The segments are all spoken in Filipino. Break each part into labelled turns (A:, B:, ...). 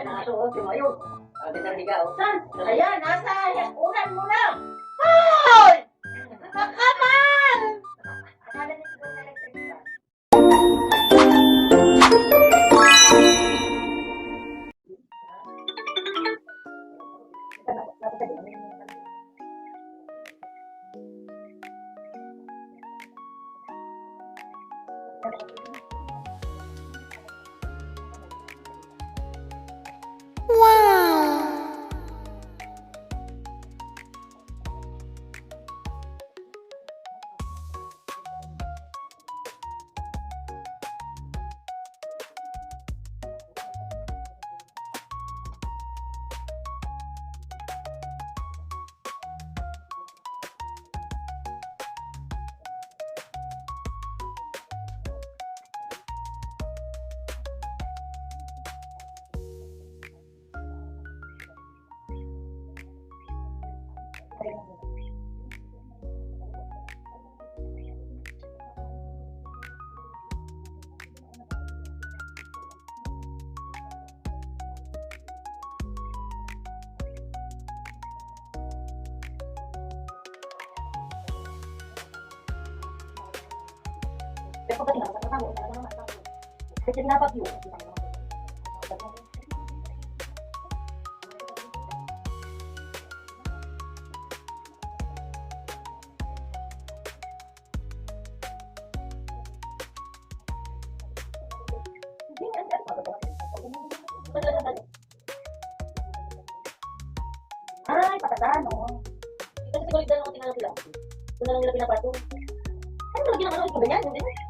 A: Ay, nakasuot yung ayun. Ah, kita ligaw.
B: Saan? Ayan, nasa unan mo lang. Hoy!
A: Pero pag tinawag, tatawag, talaga naman, tatawag. Kasi tinapag yun. Ay, patatan, no? Kasi siguro yung dalawang tingnan sila. Doon na lang nila pinapato. Ano lagi naman ako ganyan? Yun,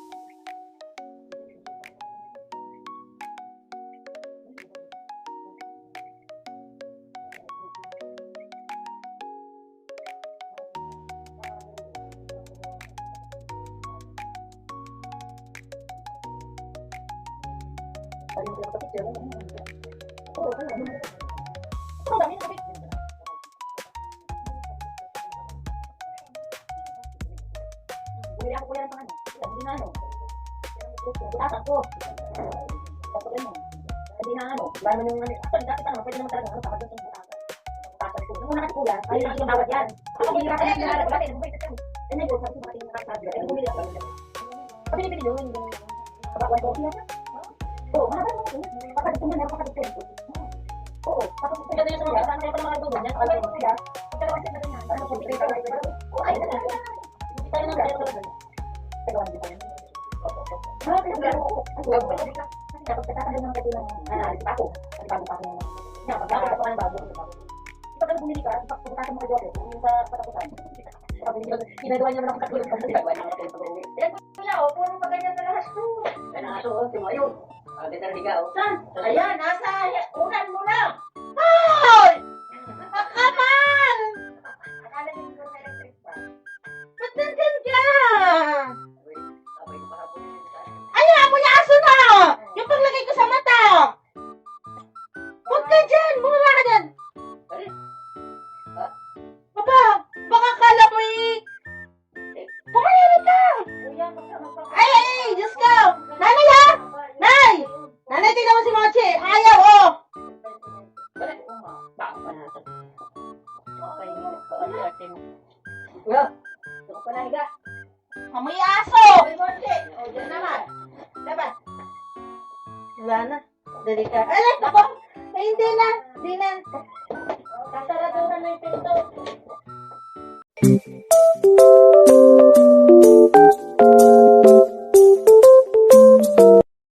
A: Tapi ini video ini. Bapak Wai Kopi apa? Naman yun. Kapag ito na, kapag ito Oo, tapos ito na yung mga kasama yung mga dugo niya. Kapag ito siya, dalawa na rin yan. Ano, kung ito Oo, ay, na tayo na tayo na Tagawan din tayo. Ah, kaya ba? Ang gawin ko. Kasi dapat kakakala ng katilang analysis ako. Kasi bago pa ako naman. Kaya pag bago ako ng bago. Ipag ano bumili ka, pag pagkakasama mo ka yung sa hindi ko, ginagawa niya naman ako katulad kasi ginagawa niya ako pag-uwi. Eh, wala, oh, puro pa ganyan na lahat to. Kaya nakasuot, yung di na ligaw.
B: Saan? Ayan, nasa unan mo. Hoy! Nakaman! Akala niya siguro na electric fan. Ba't nandyan ka?
A: Sabay yung parapon yun sa
B: Ay, ako yung aso na! Yung paglagay ko sa mata! Huwag ka dyan! Bumaba ka dyan! Papa, baka kala mo eh... Pumayari ka!
A: pa.
B: Ay,
A: ano pa na higa.
B: Amoy aso! May Mochi! O, dyan naman. Dapat. Wala na. Dali ka. Ay, ako! Hindi na. Hindi na. Sasaraduhan na yung pinto.